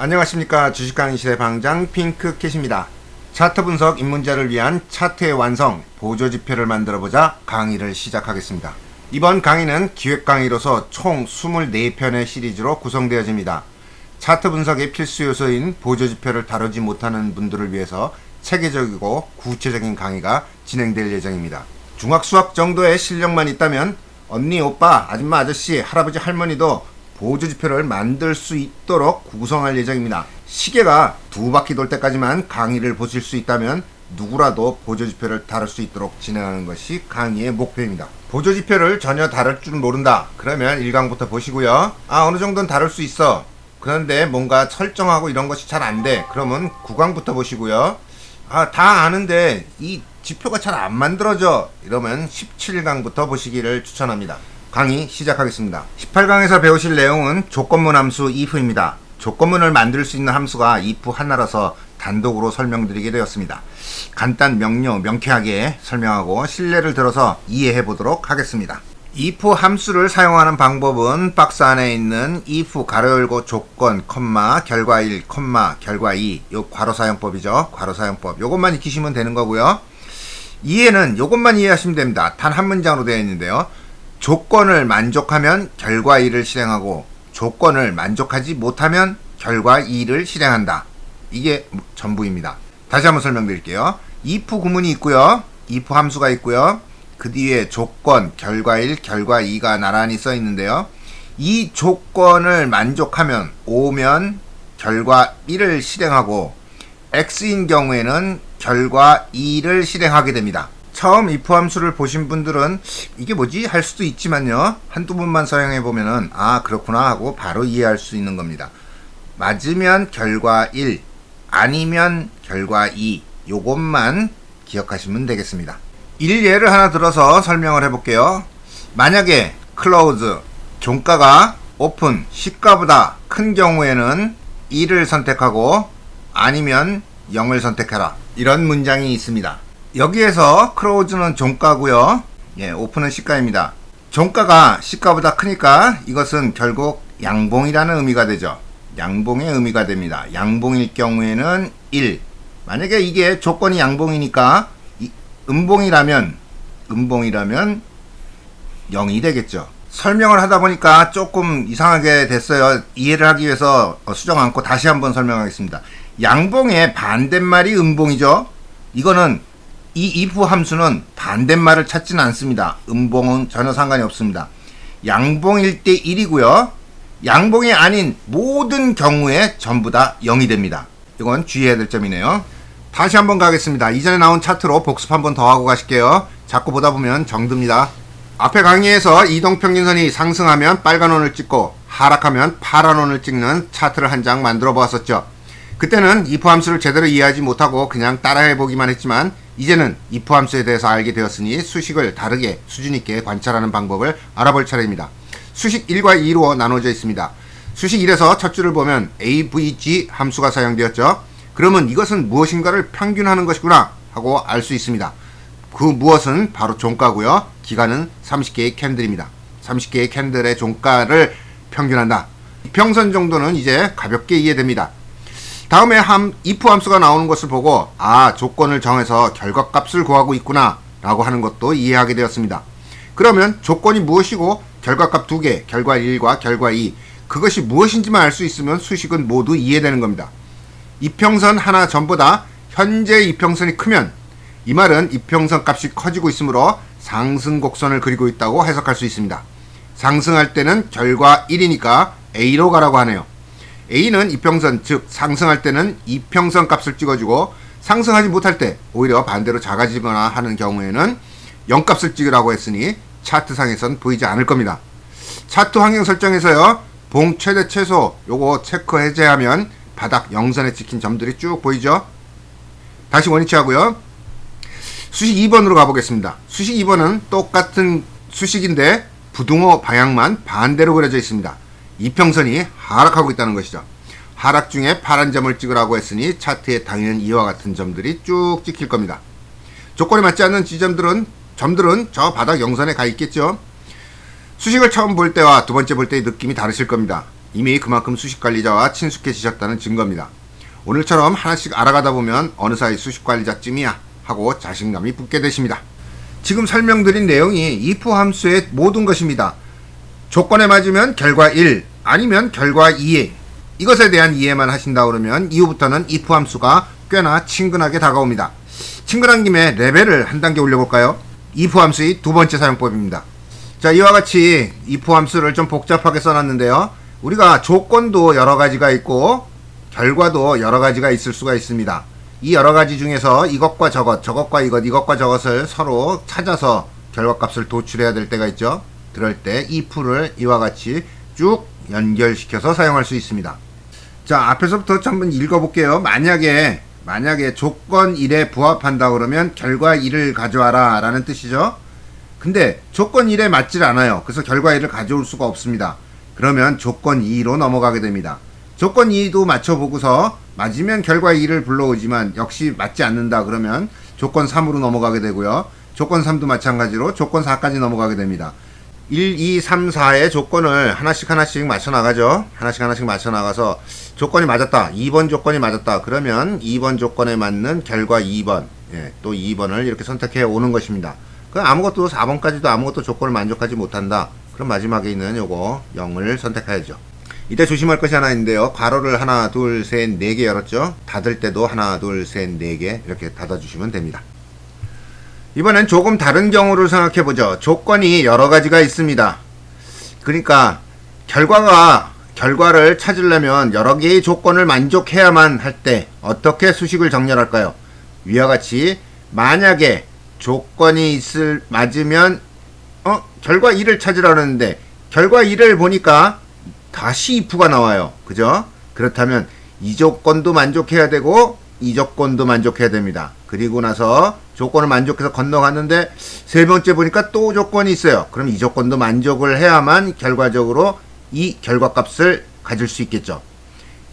안녕하십니까 주식하는 시대 방장 핑크캣입니다. 차트 분석 입문자를 위한 차트의 완성 보조 지표를 만들어 보자 강의를 시작하겠습니다. 이번 강의는 기획 강의로서 총 24편의 시리즈로 구성되어집니다. 차트 분석의 필수 요소인 보조 지표를 다루지 못하는 분들을 위해서 체계적이고 구체적인 강의가 진행될 예정입니다. 중학 수학 정도의 실력만 있다면 언니, 오빠, 아줌마, 아저씨, 할아버지, 할머니도 보조 지표를 만들 수 있도록 구성할 예정입니다. 시계가 두 바퀴 돌 때까지만 강의를 보실 수 있다면 누구라도 보조 지표를 다룰 수 있도록 진행하는 것이 강의의 목표입니다. 보조 지표를 전혀 다룰 줄 모른다. 그러면 1강부터 보시고요. 아, 어느 정도는 다룰 수 있어. 그런데 뭔가 설정하고 이런 것이 잘 안 돼. 그러면 9강부터 보시고요. 아, 다 아는데 이 지표가 잘 안 만들어져. 이러면 17강부터 보시기를 추천합니다. 강의 시작하겠습니다. 18강에서 배우실 내용은 조건문 함수 if입니다. 조건문을 만들 수 있는 함수가 if 하나라서 단독으로 설명드리게 되었습니다. 간단 명료 명쾌하게 설명하고 신뢰를 들어서 이해해 보도록 하겠습니다. if 함수를 사용하는 방법은 박스 안에 있는 if 가로 열고 조건 컴마 결과 1 컴마 결과 2 요 괄호 사용법이죠. 괄호 사용법. 요것만 익히시면 되는 거고요. 이해는 요것만 이해하시면 됩니다. 단 한 문장으로 되어 있는데요. 조건을 만족하면 결과 1을 실행하고 조건을 만족하지 못하면 결과 2를 실행한다. 이게 전부입니다. 다시 한번 설명드릴게요. if 구문이 있고요. if 함수가 있고요. 그 뒤에 조건, 결과 1, 결과 2가 나란히 써 있는데요. 이 조건을 만족하면 오면 결과 1을 실행하고 x인 경우에는 결과 2를 실행하게 됩니다. 처음 if 함수를 보신 분들은 이게 뭐지 할 수도 있지만요. 한두 번만 사용해 보면은 아 그렇구나 하고 바로 이해할 수 있는 겁니다. 맞으면 결과 1, 아니면 결과 2 요것만 기억하시면 되겠습니다. 일예를 하나 들어서 설명을 해볼게요. 만약에 close 종가가 오픈 시가보다 큰 경우에는 1을 선택하고 아니면 0을 선택하라 이런 문장이 있습니다. 여기에서 close는 종가고요. 예, 오픈은 시가입니다. 종가가 시가보다 크니까 이것은 결국 양봉이라는 의미가 되죠. 양봉의 의미가 됩니다. 양봉일 경우에는 1. 만약에 이게 조건이 양봉이니까 음봉이라면 음봉이라면 0이 되겠죠. 설명을 하다 보니까 조금 이상하게 됐어요. 이해를 하기 위해서 수정 않고 다시 한번 설명하겠습니다. 양봉의 반대말이 음봉이죠. 이거는 이 if 함수는 반대말을 찾지는 않습니다. 음봉은 전혀 상관이 없습니다. 양봉일 때 1이고요. 양봉이 아닌 모든 경우에 전부 다 0이 됩니다. 이건 주의해야 될 점이네요. 다시 한번 가겠습니다. 이전에 나온 차트로 복습 한번 더 하고 가실게요. 자꾸 보다 보면 정듭니다. 앞에 강의에서 이동평균선이 상승하면 빨간 원을 찍고 하락하면 파란 원을 찍는 차트를 한 장 만들어 보았었죠. 그때는 if 함수를 제대로 이해하지 못하고 그냥 따라해 보기만 했지만 이제는 if 함수에 대해서 알게 되었으니 수식을 다르게 수준 있게 관찰하는 방법을 알아볼 차례입니다. 수식 1과 2로 나눠져 있습니다. 수식 1에서 첫 줄을 보면 avg 함수가 사용되었죠. 그러면 이것은 무엇인가를 평균하는 것이구나 하고 알 수 있습니다. 그 무엇은 바로 종가고요. 기간은 30개의 캔들입니다. 30개의 캔들의 종가를 평균한다. 평선 정도는 이제 가볍게 이해됩니다. 다음에 함 if 함수가 나오는 것을 보고 아 조건을 정해서 결과값을 구하고 있구나 라고 하는 것도 이해하게 되었습니다. 그러면 조건이 무엇이고 결과값 두 개, 결과 1과 결과 2 그것이 무엇인지만 알 수 있으면 수식은 모두 이해되는 겁니다. 이평선 하나 전보다 현재 이평선이 크면 이 말은 이평선 값이 커지고 있으므로 상승 곡선을 그리고 있다고 해석할 수 있습니다. 상승할 때는 결과 1이니까 A로 가라고 하네요. A는 이평선 즉 상승할 때는 이평선 값을 찍어주고 상승하지 못할 때 오히려 반대로 작아지거나 하는 경우에는 0값을 찍으라고 했으니 차트상에선 보이지 않을 겁니다. 차트 환경 설정에서요. 봉 최대 최소 요거 체크 해제하면 바닥 영선에 찍힌 점들이 쭉 보이죠? 다시 원위치 하고요. 수식 2번으로 가보겠습니다. 수식 2번은 똑같은 수식인데 부등호 방향만 반대로 그려져 있습니다. 이평선이 하락하고 있다는 것이죠. 하락 중에 파란 점을 찍으라고 했으니 차트에 당연 이와 같은 점들이 쭉 찍힐 겁니다. 조건에 맞지 않는 지점들은 점들은 저 바닥 영선에 가 있겠죠. 수식을 처음 볼 때와 두 번째 볼 때의 느낌이 다르실 겁니다. 이미 그만큼 수식 관리자와 친숙해지셨다는 증거입니다. 오늘처럼 하나씩 알아가다 보면 어느 사이 수식 관리자쯤이야 하고 자신감이 붙게 되십니다. 지금 설명드린 내용이 if 함수의 모든 것입니다. 조건에 맞으면 결과 1 아니면 결과 2 이것에 대한 이해만 하신다 그러면 이후부터는 if 함수가 꽤나 친근하게 다가옵니다. 친근한 김에 레벨을 한 단계 올려볼까요? if 함수의 두 번째 사용법입니다. 자 이와 같이 if 함수를 좀 복잡하게 써놨는데요. 우리가 조건도 여러 가지가 있고 결과도 여러 가지가 있을 수가 있습니다. 이 여러 가지 중에서 이것과 저것, 저것과 이것, 이것과 저것을 서로 찾아서 결과값을 도출해야 될 때가 있죠. 그럴 때 if를 이와 같이 쭉 연결시켜서 사용할 수 있습니다. 자, 앞에서부터 한번 읽어볼게요. 만약에, 만약에 조건 1에 부합한다 그러면 결과 1을 가져와라 라는 뜻이죠. 근데 조건 1에 맞질 않아요. 그래서 결과 1을 가져올 수가 없습니다. 그러면 조건 2로 넘어가게 됩니다. 조건 2도 맞춰보고서 맞으면 결과 2를 불러오지만 역시 맞지 않는다 그러면 조건 3으로 넘어가게 되고요. 조건 3도 마찬가지로 조건 4까지 넘어가게 됩니다. 1, 2, 3, 4의 조건을 하나씩 하나씩 맞춰 나가죠. 하나씩 하나씩 맞춰 나가서 조건이 맞았다. 2번 조건이 맞았다. 그러면 2번 조건에 맞는 결과 2번. 예, 또 2번을 이렇게 선택해 오는 것입니다. 그 아무것도 4번까지도 아무것도 조건을 만족하지 못한다. 그럼 마지막에 있는 요거 0을 선택해야죠. 이때 조심할 것이 하나 있는데요. 괄호를 하나, 둘, 셋, 네 개 열었죠. 닫을 때도 하나, 둘, 셋, 네 개 이렇게 닫아주시면 됩니다. 이번엔 조금 다른 경우를 생각해 보죠. 조건이 여러 가지가 있습니다. 그러니까 결과가 결과를 찾으려면 여러 개의 조건을 만족해야만 할 때 어떻게 수식을 정렬할까요? 위와 같이 만약에 조건이 있을 맞으면 어 결과 1을 찾으라는데 결과 1을 보니까 다시 if가 나와요. 그죠? 그렇다면 이 조건도 만족해야 되고 이 조건도 만족해야 됩니다. 그리고 나서 조건을 만족해서 건너갔는데 세 번째 보니까 또 조건이 있어요. 그럼 이 조건도 만족을 해야만 결과적으로 이 결과값을 가질 수 있겠죠.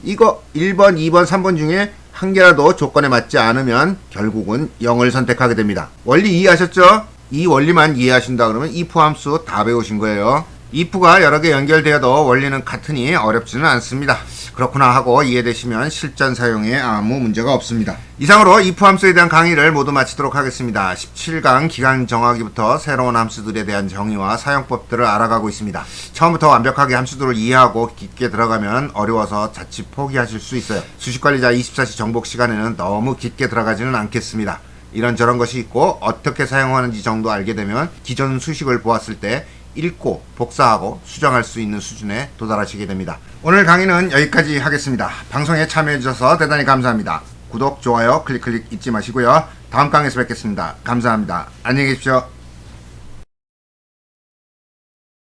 이거 1번, 2번, 3번 중에 한 개라도 조건에 맞지 않으면 결국은 0을 선택하게 됩니다. 원리 이해하셨죠? 이 원리만 이해하신다 그러면 if 함수 다 배우신 거예요. If가 여러 개 연결되어도 원리는 같으니 어렵지는 않습니다. 그렇구나 하고 이해되시면 실전 사용에 아무 문제가 없습니다. 이상으로 if 함수에 대한 강의를 모두 마치도록 하겠습니다. 17강 기간 정하기부터 새로운 함수들에 대한 정의와 사용법들을 알아가고 있습니다. 처음부터 완벽하게 함수들을 이해하고 깊게 들어가면 어려워서 자칫 포기하실 수 있어요. 수식관리자 24시 정복 시간에는 너무 깊게 들어가지는 않겠습니다. 이런저런 것이 있고 어떻게 사용하는지 정도 알게 되면 기존 수식을 보았을 때 읽고 복사하고 수정할 수 있는 수준에 도달하시게 됩니다. 오늘 강의는 여기까지 하겠습니다. 방송에 참여해주셔서 대단히 감사합니다. 구독, 좋아요, 클릭 클릭 잊지 마시고요. 다음 강의에서 뵙겠습니다. 감사합니다. 안녕히 계십시오.